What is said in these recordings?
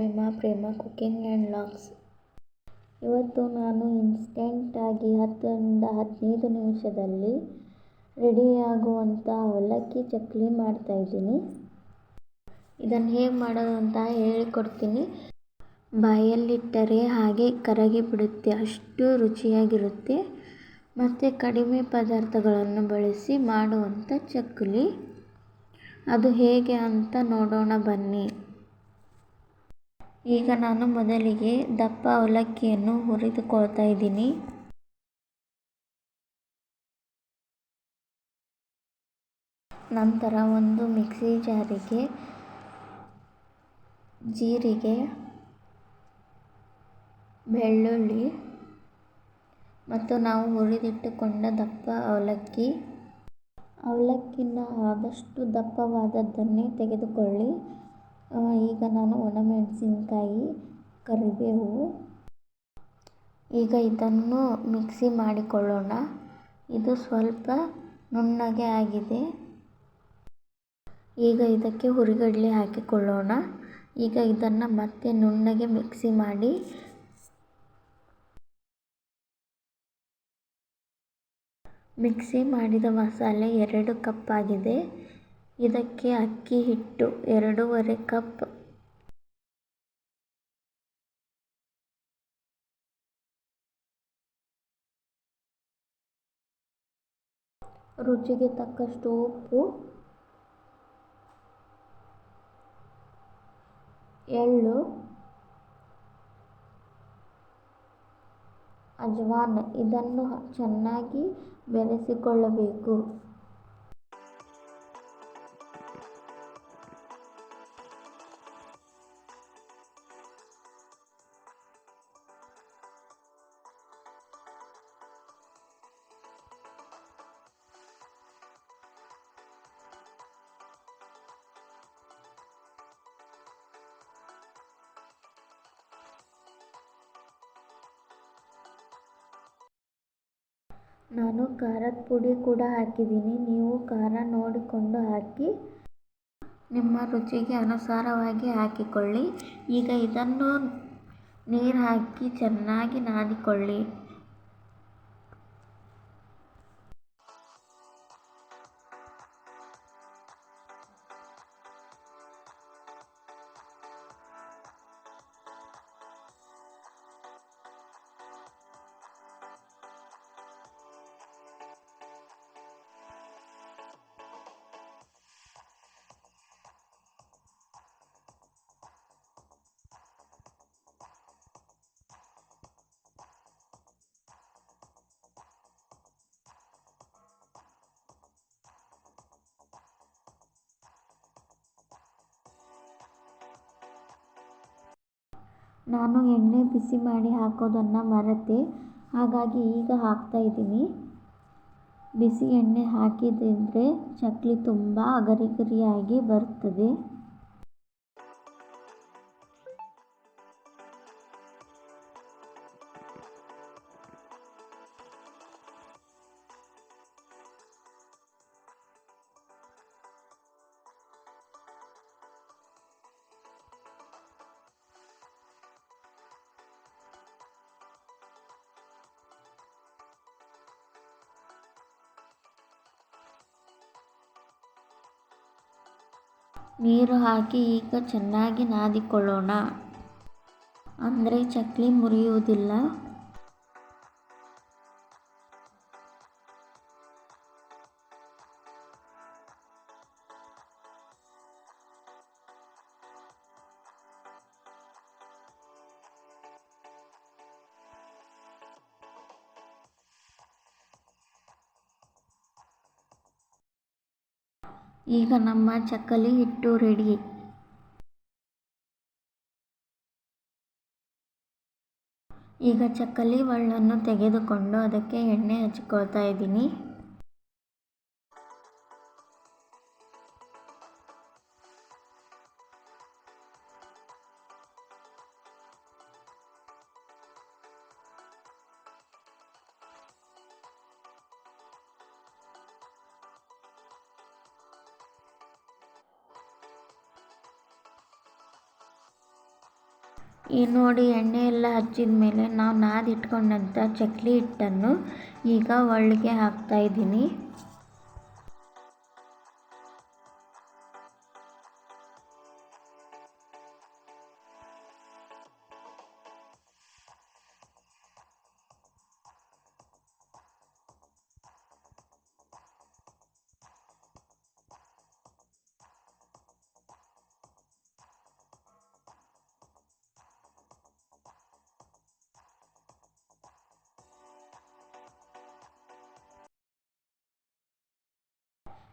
Poornima Prema cooking and vlogs ಇವತ್ತು ನಾನು ಇನ್ಸ್ಟೆಂಟಾಗಿ ಹತ್ತರಿಂದ ಹದಿನೈದು ನಿಮಿಷದಲ್ಲಿ ರೆಡಿಯಾಗುವಂಥ ಅವಲಕ್ಕಿ ಚಕ್ಕಲಿ ಮಾಡ್ತಾಯಿದ್ದೀನಿ ಇದನ್ನು ಹೇಗೆ ಮಾಡೋದು ಅಂತ ಹೇಳಿಕೊಡ್ತೀನಿ. ಬಾಯಲ್ಲಿಟ್ಟರೆ ಹಾಗೆ ಕರಗಿ ಬಿಡುತ್ತೆ, ಅಷ್ಟು ರುಚಿಯಾಗಿರುತ್ತೆ. ಮತ್ತು ಕಡಿಮೆ ಪದಾರ್ಥಗಳನ್ನು ಬಳಸಿ ಮಾಡುವಂಥ ಚಕ್ಲಿ. ಅದು ಹೇಗೆ ಅಂತ ನೋಡೋಣ ಬನ್ನಿ. ಈಗ ನಾನು ಮೊದಲಿಗೆ ದಪ್ಪ ಅವಲಕ್ಕಿಯನ್ನು ಹುರಿದುಕೊಳ್ತಾ ಇದ್ದೀನಿ. ನಂತರ ಒಂದು ಮಿಕ್ಸಿ ಜಾರಿಗೆ ಜೀರಿಗೆ, ಬೆಳ್ಳುಳ್ಳಿ ಮತ್ತು ನಾವು ಹುರಿದಿಟ್ಟುಕೊಂಡ ದಪ್ಪ ಅವಲಕ್ಕಿ. ಅವಲಕ್ಕಿನ ಆದಷ್ಟು ದಪ್ಪವಾದದ್ದನ್ನೇ ತೆಗೆದುಕೊಳ್ಳಿ. ಈಗ ನಾನು ಒಣಮೆಣಸಿನ್ಕಾಯಿ, ಕರಿಬೇವು. ಈಗ ಇದನ್ನು ಮಿಕ್ಸಿ ಮಾಡಿಕೊಳ್ಳೋಣ. ಇದು ಸ್ವಲ್ಪ ನುಣ್ಣಗೆ ಆಗಿದೆ. ಈಗ ಇದಕ್ಕೆ ಹುರಿಗಡಲೆ ಹಾಕಿಕೊಳ್ಳೋಣ. ಈಗ ಇದನ್ನು ಮತ್ತೆ ನುಣ್ಣಗೆ ಮಿಕ್ಸಿ ಮಾಡಿ. ಮಿಕ್ಸಿ ಮಾಡಿದ ಮಸಾಲೆ ಎರಡು ಕಪ್ ಆಗಿದೆ. ಇದಕ್ಕೆ ಅಕ್ಕಿ ಹಿಟ್ಟು ಎರಡೂವರೆ ಕಪ್. ರುಚಿಗೆ ತಕ್ಕಷ್ಟು ಉಪ್ಪು. ಎಳ್ಳು. ಅಜ್ವಾನ್. ಇದನ್ನು ಚೆನ್ನಾಗಿ ಬೆರೆಸಿಕೊಳ್ಳಬೇಕು. ನಾನು ಖಾರದ ಪುಡಿ ಕೂಡ ಹಾಕಿದ್ದೀನಿ. ನೀವು ಖಾರ ನೋಡಿಕೊಂಡು ಹಾಕಿ. ನಿಮ್ಮ ರುಚಿಗೆ ಅನುಸಾರವಾಗಿ ಹಾಕಿಕೊಳ್ಳಿ. ಈಗ ಇದನ್ನು ನೀರು ಹಾಕಿ ಚೆನ್ನಾಗಿ ನಾದಿಕೊಳ್ಳಿ. ನಾನು ಎಣ್ಣೆ ಬಿಸಿ ಮಾಡಿ ಹಾಕೋದನ್ನು ಮರೆತೆ, ಹಾಗಾಗಿ ಈಗ ಹಾಕ್ತಾ ಇದ್ದೀನಿ. ಬಿಸಿ ಎಣ್ಣೆ ಹಾಕಿದ್ರೆ ಚಕ್ಕುಲಿ ತುಂಬ ಗರಿ ಗರಿಯಾಗಿ ಬರ್ತದೆ. ನೀರು ಹಾಕಿ ಈಗ ಚೆನ್ನಾಗಿ ನಾದಿಕೊಳ್ಳೋಣ. ಅಂದರೆ ಚಕ್ಲಿ ಮುರಿಯುವುದಿಲ್ಲ. ಈಗ ನಮ್ಮ ಚಕ್ಕಲಿ ಹಿಟ್ಟು ರೆಡಿ ಈಗ ಚಕ್ಕಲಿ ಒಳ್ಳನ್ನು ತೆಗೆದುಕೊಂಡು ಅದಕ್ಕೆ ಎಣ್ಣೆ ಹಚ್ಕೊಳ್ತಾ ಇದ್ದೀನಿ. ಈ ನೋಡಿ ಎಣ್ಣೆ ಎಲ್ಲ ಹಚ್ಚಿದ ಮೇಲೆ ನಾವು ನಾದಿಟ್ಕೊಂಡಂಥ ಚಕ್ಲಿ ಹಿಟ್ಟನ್ನು ಈಗ ಒಳ್ಳಿಗೆ ಹಾಕ್ತಾ ಇದ್ದೀನಿ.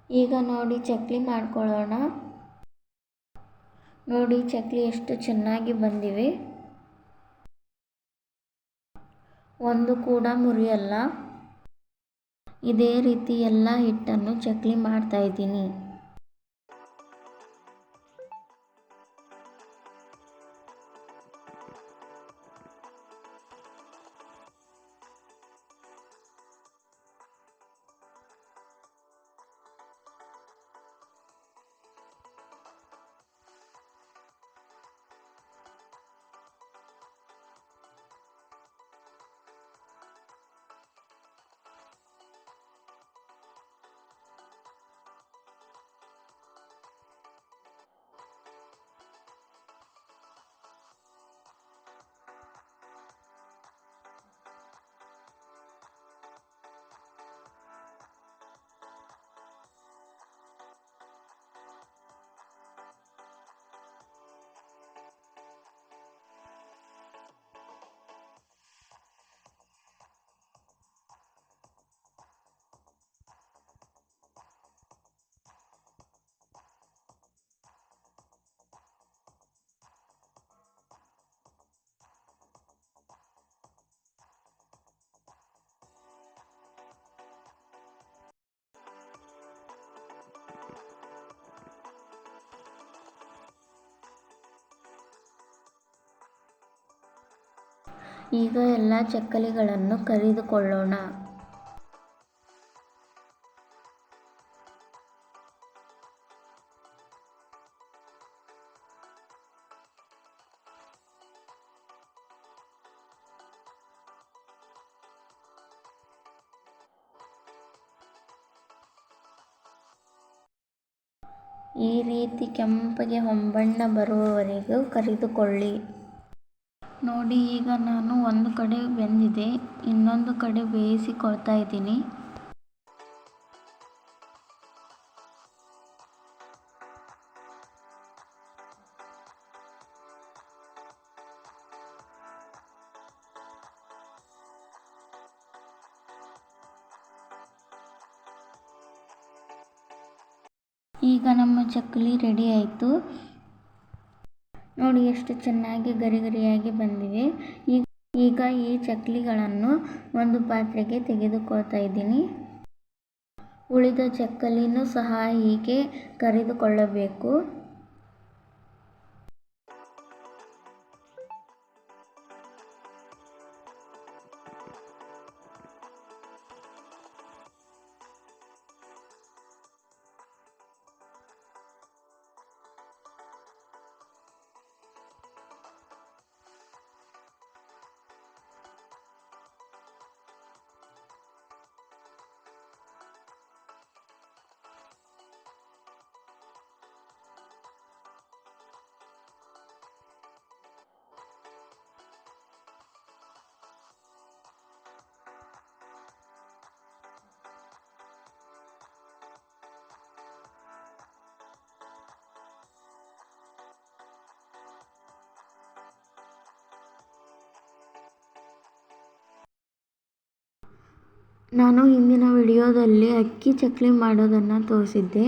ಈಗ ನೋಡಿ ಚಕ್ಲಿ ಮಾಡ್ಕೊಳ್ಳೋಣ. ನೋಡಿ ಚಕ್ಲಿ ಎಷ್ಟು ಚೆನ್ನಾಗಿ ಬಂದಿವೆ. ಒಂದು ಕೂಡ ಮುರಿಯಲ್ಲ. ಇದೇ ರೀತಿ ಎಲ್ಲ ಹಿಟ್ಟನ್ನು ಚಕ್ಲಿ ಮಾಡ್ತಾ ಇದ್ದೀನಿ. ಈಗ ಎಲ್ಲ ಚಕ್ಕಲಿಗಳನ್ನು ಕರಿದುಕೊಳ್ಳೋಣ. ಈ ರೀತಿ ಕೆಂಪಗೆ ಹೊಂಬಣ್ಣ ಬರುವವರೆಗೂ ಕರಿದುಕೊಳ್ಳಿ. ನೋಡಿ, ಈಗ ನಾನು ಒಂದು ಕಡೆ ಬೆಂದಿದೆ, ಇನ್ನೊಂದು ಕಡೆ ಬೇಯಿಸಿಕೊಳ್ತಾ ಇದ್ದೀನಿ. ಈಗ ನಮ್ಮ ಚಕ್ಕಲಿ ರೆಡಿ ಆಯಿತು. ನೋಡಿ ಎಷ್ಟು ಚೆನ್ನಾಗಿ ಗರಿ ಗರಿಯಾಗಿ ಬಂದಿವೆ ಈಗ ಈ ಚಕ್ಕಲಿಗಳನ್ನು ಒಂದು ಪಾತ್ರೆಗೆ ತೆಗೆದುಕೊಳ್ತಾ ಇದ್ದೀನಿ. ಉಳಿದ ಚಕ್ಕಲಿನೂ ಸಹ ಹೀಗೆ ಕರಿದುಕೊಳ್ಳಬೇಕು. ನಾನು ಹಿಂದಿನ ವಿಡಿಯೋದಲ್ಲಿ ಅಕ್ಕಿ ಚಕ್ಲಿ ಮಾಡೋದನ್ನು ತೋರಿಸಿದ್ದೆ,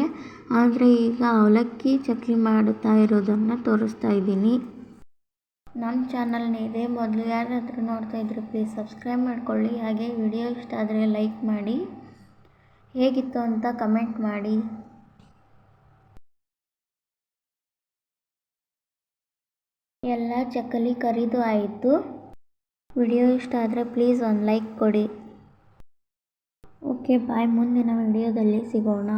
ಆದರೆ ಈಗ ಅವಲಕ್ಕಿ ಚಕ್ಲಿ ಮಾಡುತ್ತಾ ಇರೋದನ್ನು ತೋರಿಸ್ತಾ ಇದ್ದೀನಿ. ನನ್ನ ಚಾನಲ್ನ ಇದೇ, ಮೊದಲು ಯಾರಾದರೂ ನೋಡ್ತಾ ಇದ್ರೆ ಪ್ಲೀಸ್ ಸಬ್ಸ್ಕ್ರೈಬ್ ಮಾಡಿಕೊಳ್ಳಿ, ಹಾಗೆ ವಿಡಿಯೋ ಇಷ್ಟ ಆದರೆ ಲೈಕ್ ಮಾಡಿ. ಹೇಗಿತ್ತು ಅಂತ ಕಮೆಂಟ್ ಮಾಡಿ. ಎಲ್ಲ ಚಕ್ಕಲಿ ಕರಿದು ಆಯಿತು. ವಿಡಿಯೋ ಇಷ್ಟ ಆದರೆ ಪ್ಲೀಸ್ ಒಂದು ಲೈಕ್ ಕೊಡಿ. Okay bye. ಮುಂದಿನ ವಿಡಿಯೋದಲ್ಲಿ ಸಿಗೋಣ.